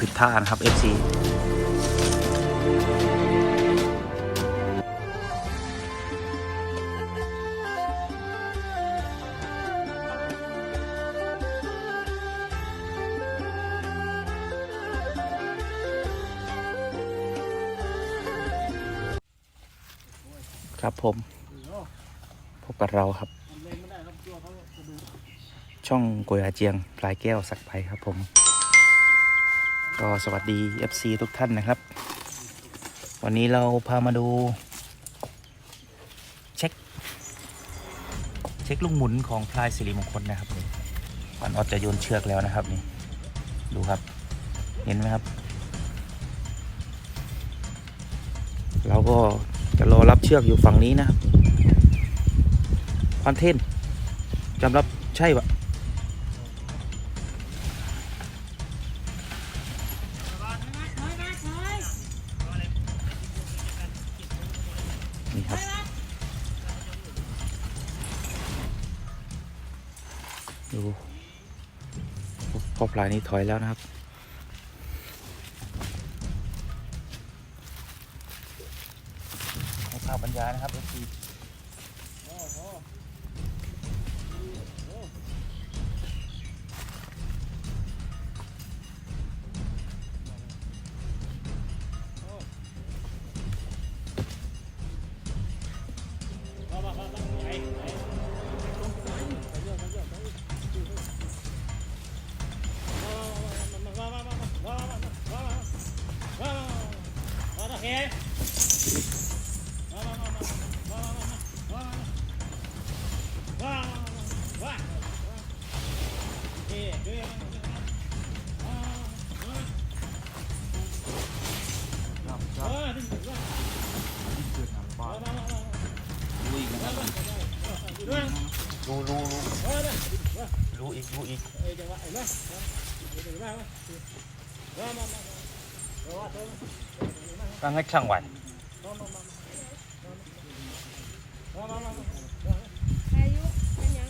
ผิดท่านะครับ FC ครับผม พบกับเราครับ ช่องโกยอาเจียง ปลายแก้วสักไปครับผม ก็สวัสดี FC ทุกท่านนะครับ วันนี้เราพามาดู เช็ค เช็คลูกหมุนของพลายสิริมงคลนะครับนี่ปันออดจะโยนเชือกแล้วนะครับนี่ดูครับ เห็นไหมครับ เราก็จะรอรับเชือกอยู่ฝั่งนี้นะครับควันเทนจำรับใช่ปะ นี่ครับ ดูพอปลายนี้ถอยแล้วนะครับให้ภาพบรรยายนะครับ Vamos, vamos. รู้รู้รู้รู้อีกรู้อีกตั้งให้ช่างวันอายุเป็นยัง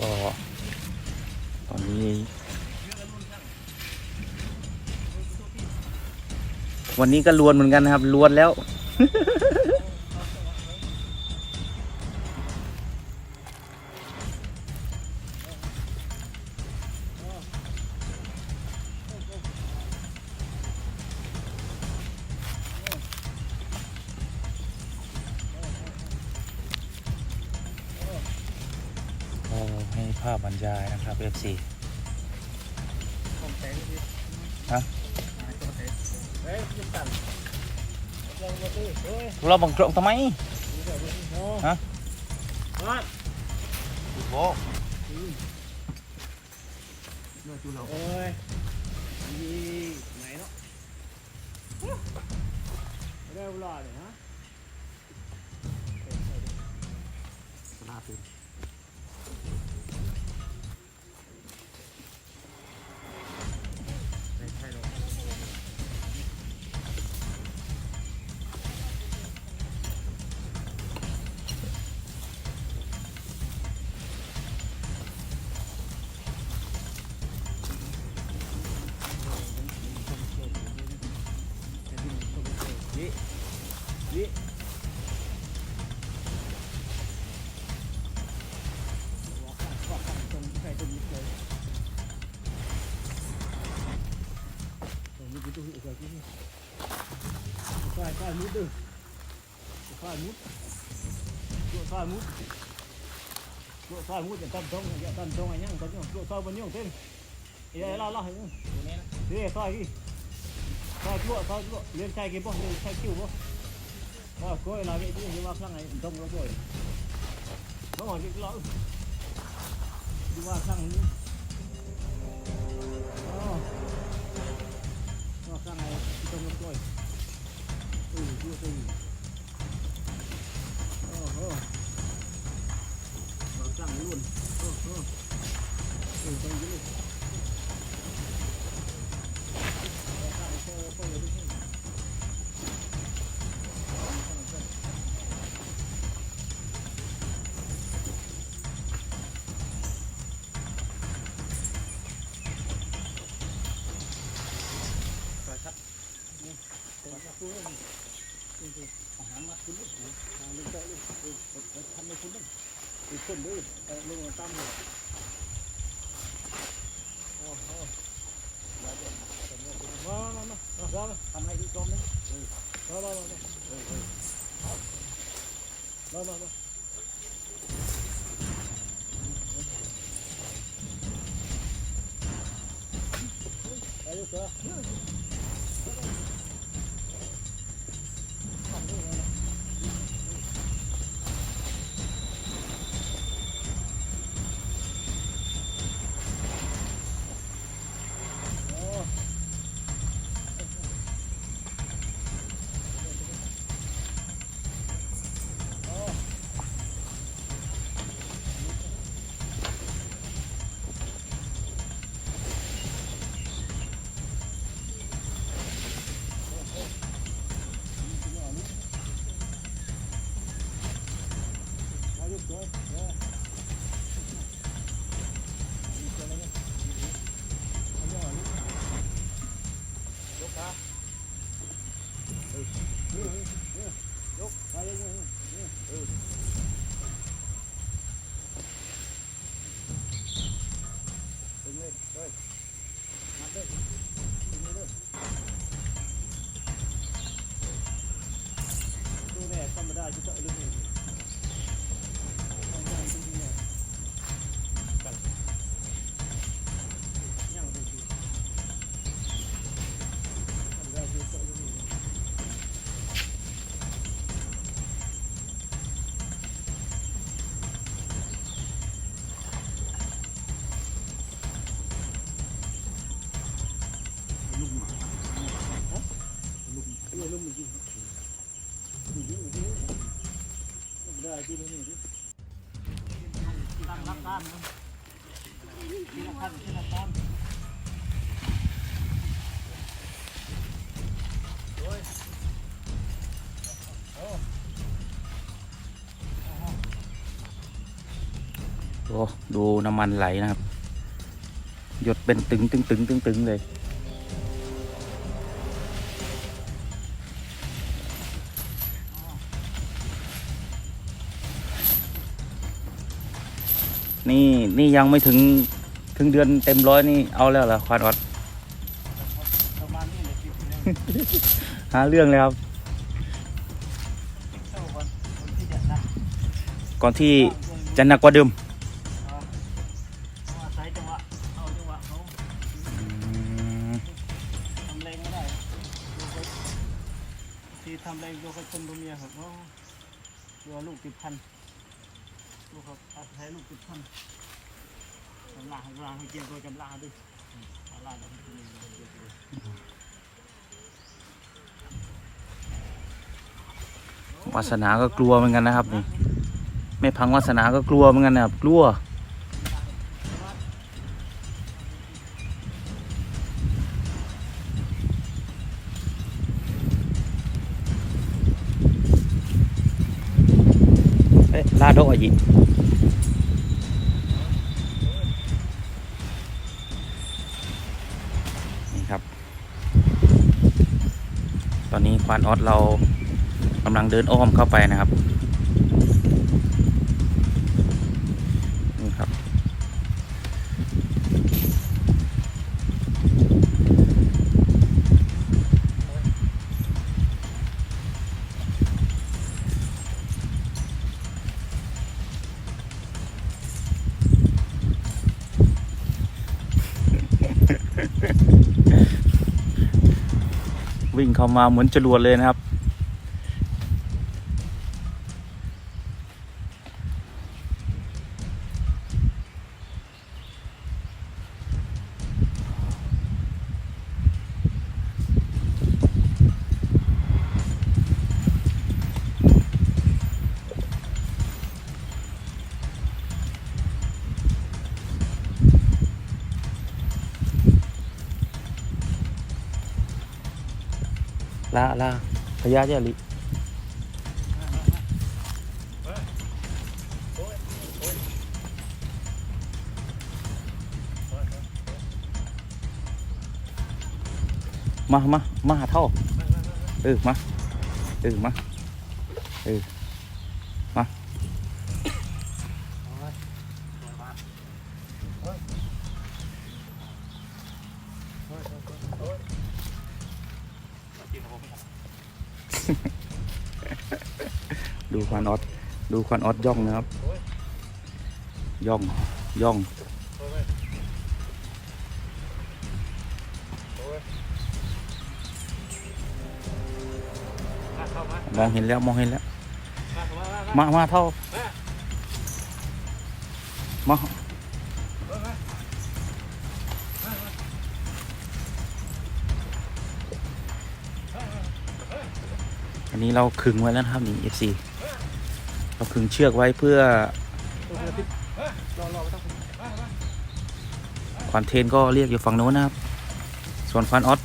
ก็ ตอนนี้ วันนี้ก็ลวนเหมือนกันนะครับลวนแล้ว ภาพบรรยายนะครับ FC ฮะเราบังกรงทำไมฮะโบโอ้ยมีไหนเนาะเร็วรอเลยฮะสนี่ ตรงนี้ดูอีกทีนี่ฝ้ายฝ้ายมุดดูฝ้ายมุดตัวฝ้ายมุดตัวฝ้ายมุดอย่าตั้มตรงอย่าตั้มตรงอะไรยังตั้ เออ อาหารมาคุณลูกทางลูกเจ้าลูกเออเออทำให้คุณลูกอีกคนด้วยเออลงมาตั้มเลยโอ้โหมาเดี๋ยวมามามามามามาทำให้อีกรอบนึงเออมามามามาเออเออมามามา มาลู โอ้ดูน้ำมันไหลนะครับ หยดเป็นตึงตึงตึงตึงตึงเลย นี่นี่ยังไม่ถึงถึงเดือนเต็มร้อยนี่เอาแล้วเหรอควานออดหาเรื่องเลยครับ ก่อนที่จะหนักกว่าเดิมอาศัยจังหวะเอะเขาทำแรงไม่ได้ที่ทำแรงโยกคนตัวเมียครับเพราะตัวลูกติดพันลู กครับอายลูกติดพันจำลาให้ลาให้เจียวตัวจำลาด้วยลาแล้วมันจะมีเกี่ยวตัววาสนาก็กลัวเหมือนกันนะครับนี่ไม่พังวาสนาก็กลัวเหมือนกันนะครับกลัว เอ๊ะลาโดอะยิ ครับ ตอนนี้ควานออสเรากำลังเดินอ้อมเข้าไปนะครับ วิ่งเข้ามาเหมือนจรวดเลยนะครับ พญาเจาลิมามามาเท่าเออมาเออมาเออ ดูควันออดดูควันออดย่องนะครับ ย่องย่องมองเห็นแล้วมองเห็นแล้ว มามาเท่า มาอันนี้เราขึงไว้แล้วครับนี่ FC เราขึงเชือกไว้เพื่อควันเทนก็เรียกอยู่ฝั่งโน้นนะครับ ส่วนควันออส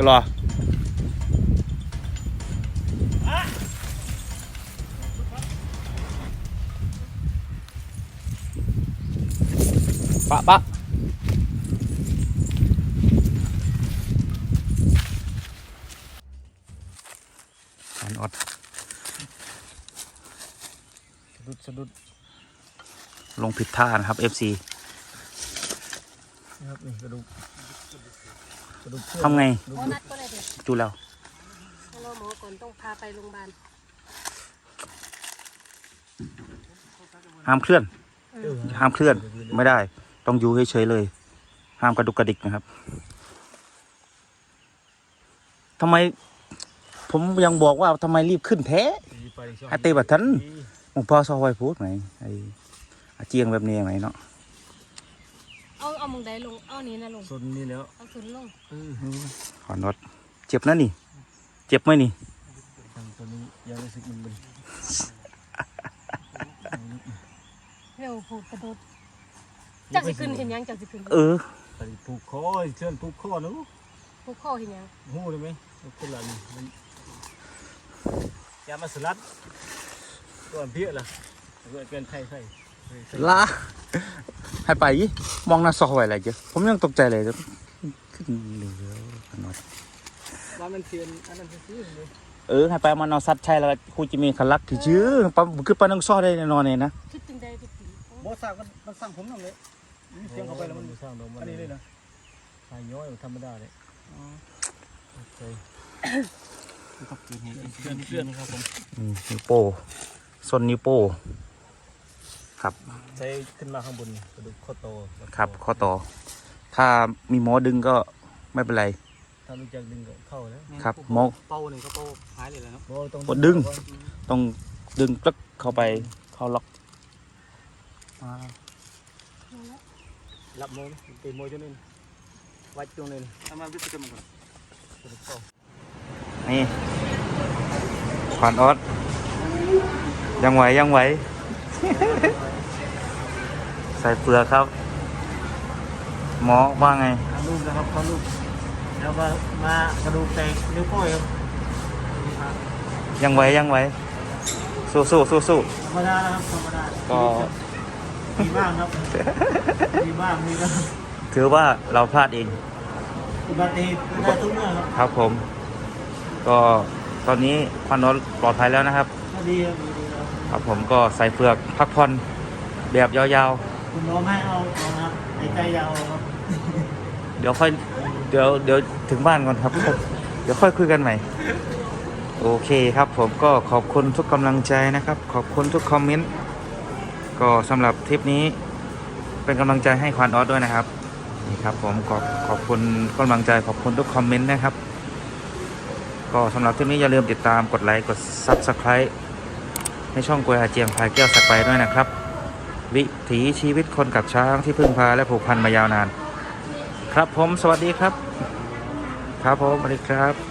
ก็รอปะปะอันออดสะดุดสะดุดลงผิดท่านะครับ FC นะครับนี่กระดูกกระดูก ทำไง โอนัดก็ได้เด็กจูแล้ว รอหมอก่อนต้องพาไปโรงพยาบาลห้ามเคลื่อน ห้ามเคลื่อน ไม่ได้ ต้องอยู่เฉยๆเลย ห้ามกระดุกกระดิกนะครับทำไม ผมยังบอกว่าทำไมรีบขึ้นแท้ ไอ้เตะบัดทันหมุงพ่อซอยพูดไหมไอ้อาเจียงแบบนี้ไหมเนาะ เอาเอามึงได้ลง เอานี้นะลงส่วนนี้แล้วเอาสุนลงขอนอดเจ็บนะนี่ เจ็บไหมนี่ทางตัวนี้ยังรู้สึกมันมึนเร็วผูกกระโดดจักสิขึ้นเห็นยังจักสิขึ้นเออไปผูกคอเชื่อนผูกคอนู้ผูกข้อเห็นยังหูเลยไหมคนละนี่มันยามาสลัดตัวเพี้ยละเกิดเกินไทยไทยลา ให้ไปอีมองหน้าซอยอะไรเจ้ผมยังตกใจเลยจะขึ้นเหลือขอนอดว่ามันเทียนอันนั้นซื้อเลยเออให้ไปมันเอาซัดใช่แล้วครูจะมีคันลักที่ชื่อปั๊มคือปานังซอได้แน่นอนเลยนะคิดจึงได้ทุกทีบอสสั่งมันมันสั่งผมนั่นเลยเสียงเข้าไปแล้วมันสร้างดมอันนี้เลยนะหายย้อยธรรมดาเลยโอเคเพื่อนเพื่อนครับผมอืมนิ้วโป้ส้นนิ้วโป้ ครับ ใช้ขึ้นมาข้างบนกระดูกข้อโตครับข้อต่อ ถ้ามีหมอดึงก็ไม่เป็นไร ถ้ารู้จักดึงก็เข้าแล้วครับหมอ เป้าหนึ่งก็เป้าหายเลยแล้วเนาะบ่ต้องกดดึงถต้องดึงกลึกเข้าไปเข้าล็อกมา Lap mo, tay mo dyan. Watch yung nil. Tama, dito ka mo. นี่ขวานออสยังไหวยังไหว ใส่เปลือกครับ หมอว่าไง Ang loob นะครับเขาลูกแล้วก็มากระดูกแตกนิ้วโป้ยครับยังไหวยังไหวสู้สู้สู้สู้ธรรมดานะครับธรรมดาก็ มีบ้างครับมีบ้างมีบ้างถือว่าเราพลาดเองอุบัติเหตุได้ทุกเมื่อครับครับผม ก็ตอนนี้ควันออสปลอดภัยแล้วนะครับ ก็ดีครับดีครับ ครับผมก็ใส่เปลือกพักผ่อนแบบยาว คุณน้องให้เอาเอาครับในใจยาวครับเดี๋ยวค่อย เดี๋ยวเดี๋ยวถึงบ้านก่อนครับ เดี๋ยวค่อยคุยกันใหม่ โอเคครับ ผมก็ขอบคุณทุกกำลังใจนะครับ ขอบคุณทุกคอมเมนต์ ก็สำหรับทริปนี้ เป็นกำลังใจให้ควานออสด้วยนะครับ นี่ครับ ผมขอบขอบคุณกำลังใจขอบคุณทุกคอมเมนต์นะครับ ก็สำหรับทริปนี้อย่าลืมติดตามกดไลค์กด Subscribe ให้ช่องกวยอาเจียงพายแก้วสักไปด้วยนะครับ วิถีชีวิตคนกับช้างที่พึ่งพาและผูกพันมายาวนาน ครับผมสวัสดีครับ ครับผมสวัสดีครับ